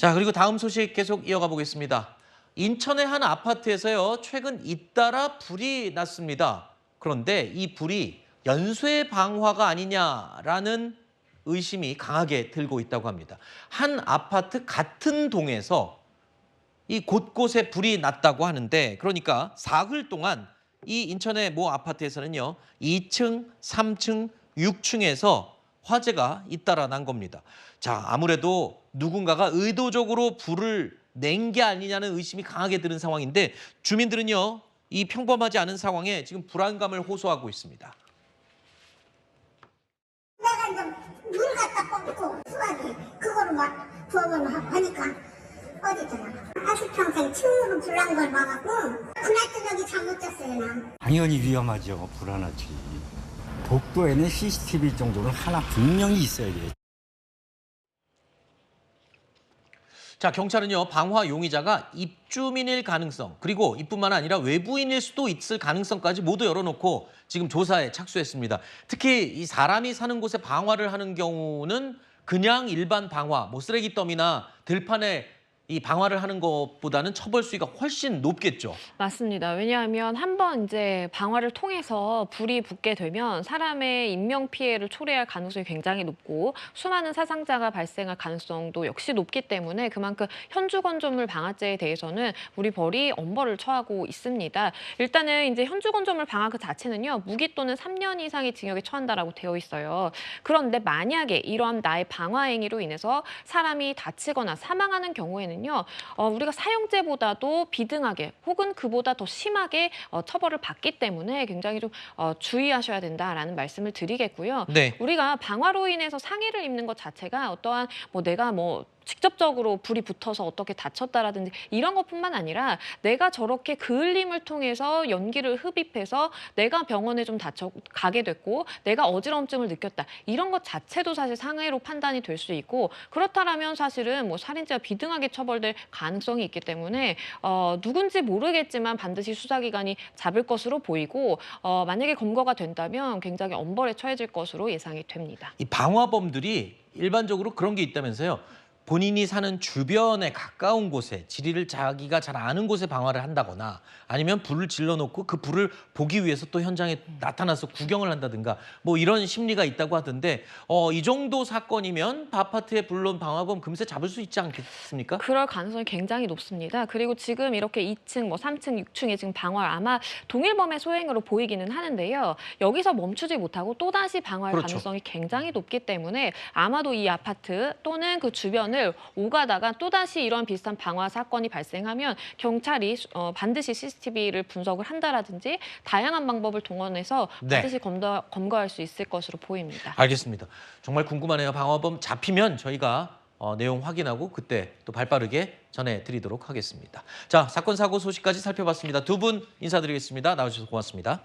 자, 그리고 다음 소식 계속 이어가 보겠습니다. 인천의 한 아파트에서요, 최근 잇따라 불이 났습니다. 그런데 이 불이 연쇄 방화가 아니냐라는 의심이 강하게 들고 있다고 합니다. 한 아파트 같은 동에서 이 곳곳에 불이 났다고 하는데 그러니까 사흘 동안 이 인천의 모 아파트에서는요 2층, 3층, 6층에서 화재가 잇따라 난 겁니다. 자 아무래도 누군가가 의도적으로 불을 낸 게 아니냐는 의심이 강하게 드는 상황인데 주민들은요 이 평범하지 않은 상황에 지금 불안감을 호소하고 있습니다. 내가 이제 물 갖다 뽑고 수박이 그거로 막 부업을 하니까 어디더라 아직 평생 층으로 불난 걸 봐갖고 그날 저녁이 잠못 잤어요 난 당연히 위험하죠. 불안하지. 복도에는 CCTV 정도는 하나 분명히 있어야 돼요. 자, 경찰은요, 방화 용의자가 입주민일 가능성, 그리고 이뿐만 아니라 외부인일 수도 있을 가능성까지 모두 열어놓고 지금 조사에 착수했습니다. 특히 이 사람이 사는 곳에 방화를 하는 경우는 그냥 일반 방화, 뭐 쓰레기 더미나 들판에 이 방화를 하는 것보다는 처벌 수위가 훨씬 높겠죠. 맞습니다. 왜냐하면 한번 이제 방화를 통해서 불이 붙게 되면 사람의 인명 피해를 초래할 가능성이 굉장히 높고 수많은 사상자가 발생할 가능성도 역시 높기 때문에 그만큼 현주 건조물 방화죄에 대해서는 우리 벌이 엄벌을 처하고 있습니다. 일단은 이제 현주 건조물 방화 그 자체는요 무기 또는 3년 이상의 징역에 처한다라고 되어 있어요. 그런데 만약에 이러한 나의 방화 행위로 인해서 사람이 다치거나 사망하는 경우에는 요 어, 우리가 사형제보다도 비등하게 혹은 그보다 더 심하게 어, 처벌을 받기 때문에 굉장히 좀 어, 주의하셔야 된다라는 말씀을 드리겠고요. 네. 우리가 방화로 인해서 상해를 입는 것 자체가 어떠한 뭐 내가 뭐 직접적으로 불이 붙어서 어떻게 다쳤다라든지 이런 것뿐만 아니라 내가 저렇게 그을림을 통해서 연기를 흡입해서 내가 병원에 좀 다쳐 가게 됐고 내가 어지러움증을 느꼈다 이런 것 자체도 사실 상해로 판단이 될 수 있고 그렇다라면 사실은 뭐 살인죄가 비등하게 처벌될 가능성이 있기 때문에 어, 누군지 모르겠지만 반드시 수사기관이 잡을 것으로 보이고 어, 만약에 검거가 된다면 굉장히 엄벌에 처해질 것으로 예상이 됩니다. 이 방화범들이 일반적으로 그런 게 있다면서요. 본인이 사는 주변에 가까운 곳에 지리를 자기가 잘 아는 곳에 방화를 한다거나 아니면 불을 질러놓고 그 불을 보기 위해서 또 현장에 나타나서 구경을 한다든가 뭐 이런 심리가 있다고 하던데 어, 이 정도 사건이면 아파트에 불러온 방화범 금세 잡을 수 있지 않겠습니까? 그럴 가능성이 굉장히 높습니다. 그리고 지금 이렇게 2층, 뭐 3층, 6층에 지금 방화 아마 동일범의 소행으로 보이기는 하는데요. 여기서 멈추지 못하고 또다시 방화할 그렇죠. 가능성이 굉장히 높기 때문에 아마도 이 아파트 또는 그 주변을 오가다가 또다시 이런 비슷한 방화 사건이 발생하면 경찰이 수- 어, 반드시 CCTV를 분석을 한다라든지 다양한 방법을 동원해서 네. 반드시 검거, 검거할 수 있을 것으로 보입니다. 알겠습니다. 정말 궁금하네요. 방화범 잡히면 저희가 어, 내용 확인하고 그때 또 발빠르게 전해드리도록 하겠습니다. 자, 사건 사고 소식까지 살펴봤습니다. 두 분 인사드리겠습니다. 나와주셔서 고맙습니다.